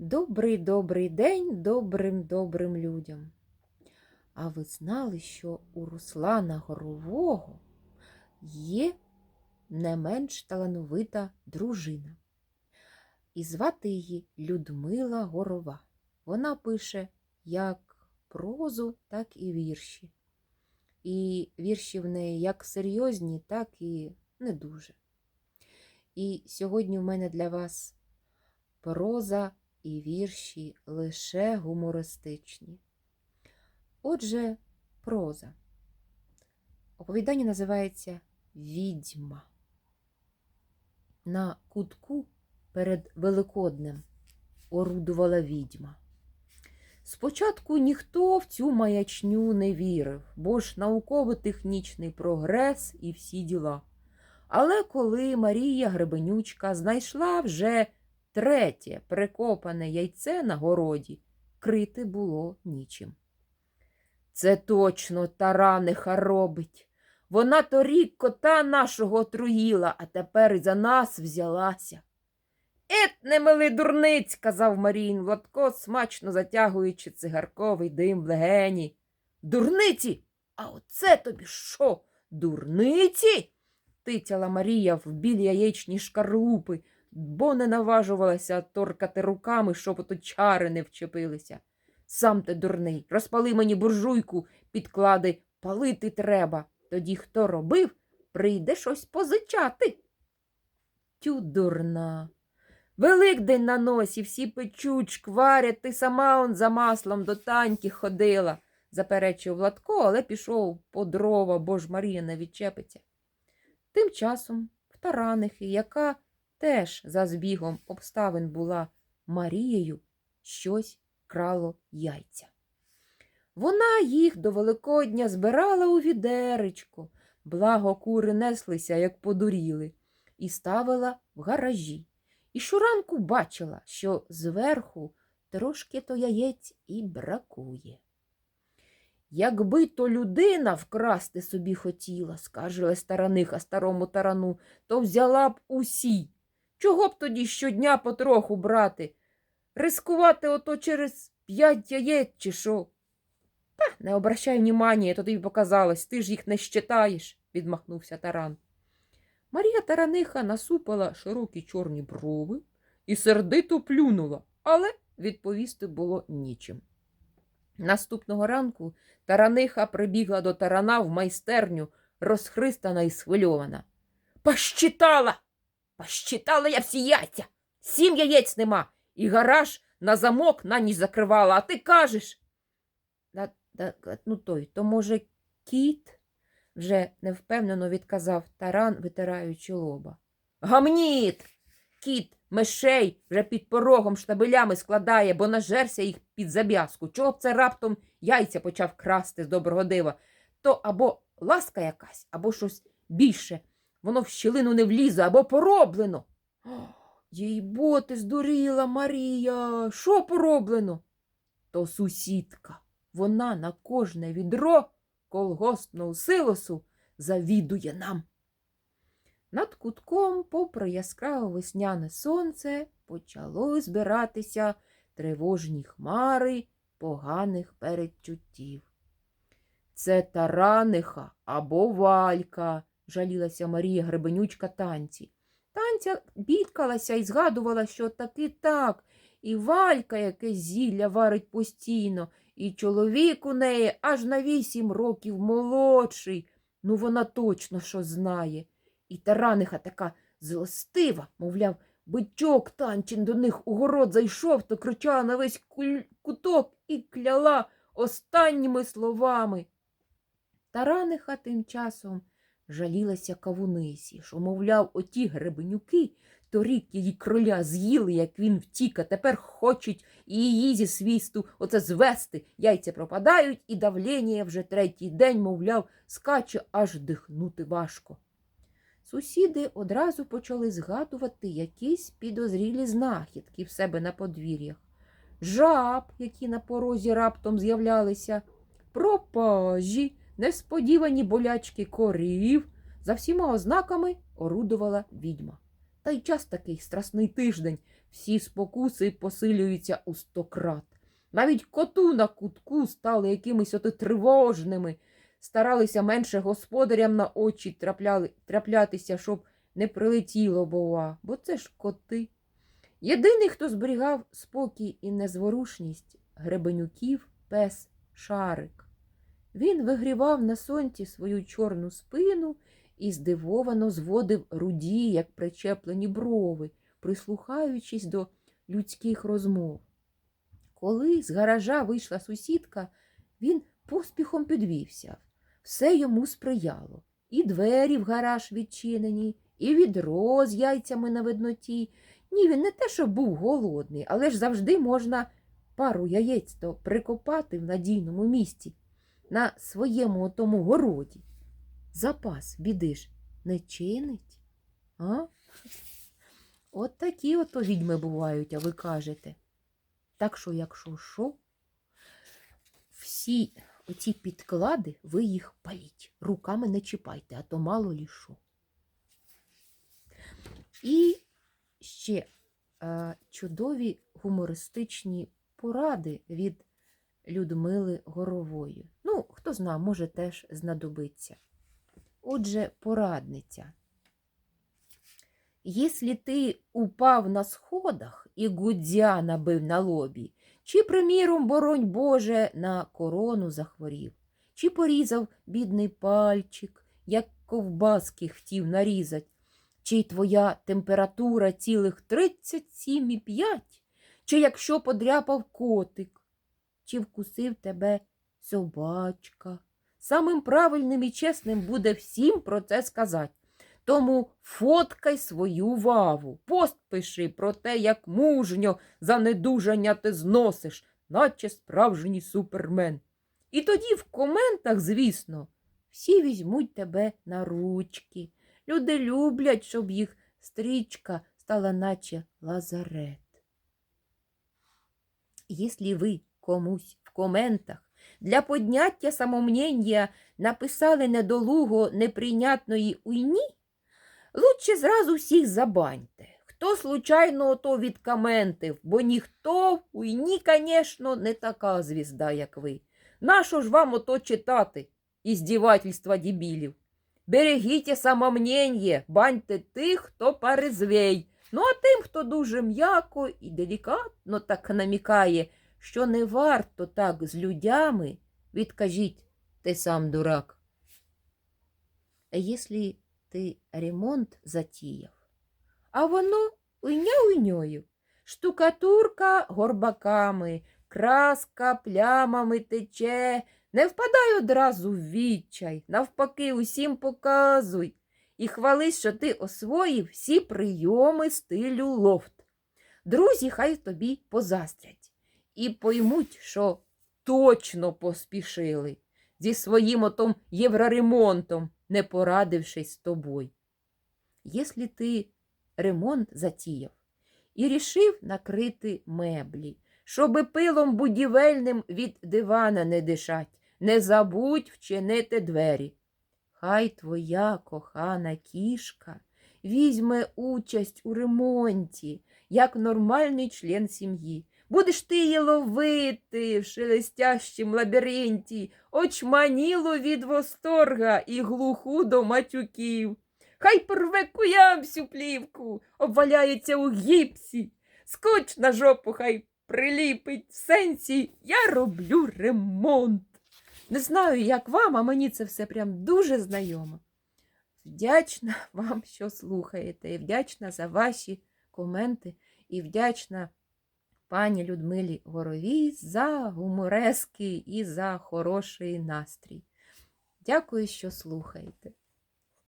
Добрий добрий день добрим добрим людям. А ви знали, що у Руслана Горового є не менш талановита дружина. І звати її Людмила Горова. Вона пише як прозу, так і вірші. І вірші в неї як серйозні, так і не дуже. І сьогодні в мене для вас проза і вірші лише гумористичні. Отже, проза. Оповідання називається Відьма. На кутку перед Великоднем орудувала відьма. Спочатку ніхто в цю маячню не вірив, бо ж науково-технічний прогрес і всі діла. Але коли Марія Гребенючка знайшла вже третє прикопане яйце на городі, крити було нічим. Це точно тараниха робить. Вона торік кота нашого отруїла, а тепер і за нас взялася. Ет, не мили дурниць, казав Маріїн Владко, смачно затягуючи цигарковий дим в легені. Дурниці? А оце тобі що? Дурниці? тицяла Марія в білі яєчні шкарлупи, бо не наважувалася торкати руками, щоб ото чари не вчепилися. Сам ти дурний, розпали мені буржуйку, підклади, палити треба. Тоді хто робив, прийде щось позичати. Тю дурна. Великдень на носі, всі печуть, шкварять, ти сама он за маслом до таньки ходила, заперечив Владко, але пішов по дрова, бо ж Марія не відчепиться. Тим часом в Таранихи, яка теж за збігом обставин була Марією, щось крало яйця. Вона їх до Великодня збирала у відеречко, благо кури неслися, як подуріли, і ставила в гаражі. І щоранку бачила, що зверху трошки то яєць і бракує. Якби то людина вкрасти собі хотіла, скаржила стараниха старому тарану, то взяла б усі. Чого б тоді щодня потроху брати? Рискувати ото через п'ять яєць чи що? Та не обращай внимання, то тобі показалось, ти ж їх не щитаєш, відмахнувся таран. Марія Тараниха насупила широкі чорні брови і сердито плюнула, але відповісти було нічим. Наступного ранку тараниха прибігла до тарана в майстерню, розхристана і схвильована. Пощитала! Пощитала я всі яйця. Сім яєць нема, і гараж на замок на ніч закривала, а ти кажеш. Да, да, ну той, то, може, кіт? вже невпевнено відказав таран, витираючи лоба. Гамніт! Кіт, мишей вже під порогом штабелями складає, бо нажерся їх під зав'язку. Чого б це раптом яйця почав красти з доброго дива? То або ласка якась, або щось більше. Воно в щілину не влізе, або пороблено. Їй бо ти здуріла, Марія. Що пороблено? То сусідка. Вона на кожне відро колгоспного силосу завідує нам. Над кутком, попри яскраве весняне сонце, почало збиратися тривожні хмари поганих передчуттів. Це тараниха або валька, жалілася Марія Гребенючка танці. Танця бідкалася і згадувала, що таки так, і валька якесь зілля варить постійно, і чоловік у неї аж на вісім років молодший. Ну, вона точно що знає. І тараниха така злостива, мовляв, бичок танчин до них у город зайшов, то кричала на весь куток і кляла останніми словами. Тараниха тим часом жалілася кавунисі, що, мовляв, оті гребенюки торік її кроля з'їли, як він втік, а тепер хочуть її зі свісту оце звести. Яйця пропадають, і давлення вже третій день, мовляв, скаче, аж дихнути важко. Сусіди одразу почали згадувати якісь підозрілі знахідки в себе на подвір'ях. Жаб, які на порозі раптом з'являлися, пропажі, несподівані болячки корів. За всіма ознаками орудувала відьма. Та й час такий страсний тиждень, всі спокуси посилюються у стократ. Навіть коту на кутку стали якимись ото тривожними, старалися менше господарям на очі трапляли, траплятися, щоб не прилетіло, бува, бо це ж коти. Єдиний, хто зберігав спокій і незворушність гребенюків, пес Шарик. Він вигрівав на сонці свою чорну спину і здивовано зводив руді, як причеплені брови, прислухаючись до людських розмов. Коли з гаража вийшла сусідка, він поспіхом підвівся. Все йому сприяло. І двері в гараж відчинені, і відро з яйцями на видноті. Ні, він не те, що був голодний, але ж завжди можна пару яєць то прикопати в надійному місці на своєму тому городі. Запас, біди ж, не чинить. А? От такі ото відьми бувають, а ви кажете. Так що, якщо що, всі оці підклади, ви їх паліть. Руками не чіпайте, а то мало лі що. І ще е, чудові гумористичні поради від Людмили Горової. Ну, хто зна, може теж знадобиться. Отже, порадниця. Если ти упав на сходах і гудзя набив на лобі, чи, приміром, боронь Боже, на корону захворів, чи порізав бідний пальчик, як ковбаски хотів нарізать, чи твоя температура цілих 37,5, чи якщо подряпав котик, чи вкусив тебе собачка. Самим правильним і чесним буде всім про це сказати. Тому фоткай свою ваву, пост пиши про те, як мужньо занедужання ти зносиш, наче справжній супермен. І тоді в коментах, звісно, всі візьмуть тебе на ручки. Люди люблять, щоб їх стрічка стала наче лазарет. Якщо ви комусь в коментах для подняття самомнення написали недолуго неприйнятної уйні, лучше зразу всіх забаньте. Хто случайно ото відкаментив, бо ніхто в уйні, конечно, не така звізда, як ви. Нащо ж вам ото читати, іздівательства дебілів? Берегіть самомнення, баньте тих, хто паризвей. Ну а тим, хто дуже м'яко і делікатно так намікає, що не варто так з людями, відкажіть, ти сам дурак. Якщо ти ремонт затіяв, а воно уйня уйньою, штукатурка горбаками, краска плямами тече, не впадай одразу в відчай, навпаки, усім показуй і хвались, що ти освоїв всі прийоми стилю лофт. Друзі, хай тобі позастрять і поймуть, що точно поспішили зі своїм отом євроремонтом, не порадившись з тобою. Якщо ти ремонт затіяв і рішив накрити меблі, щоби пилом будівельним від дивана не дишать, не забудь вчинити двері. Хай твоя кохана кішка візьме участь у ремонті, як нормальний член сім'ї. Будеш ти її ловити в шелестящім лабіринті, очманілу від восторга і глуху до матюків. Хай порве куям всю плівку, обваляється у гіпсі, скотч на жопу хай приліпить в сенсі, я роблю ремонт. Не знаю, як вам, а мені це все прям дуже знайомо. Вдячна вам, що слухаєте, і вдячна за ваші коменти, і вдячна пані Людмилі Горовій за гуморески і за хороший настрій. Дякую, що слухаєте.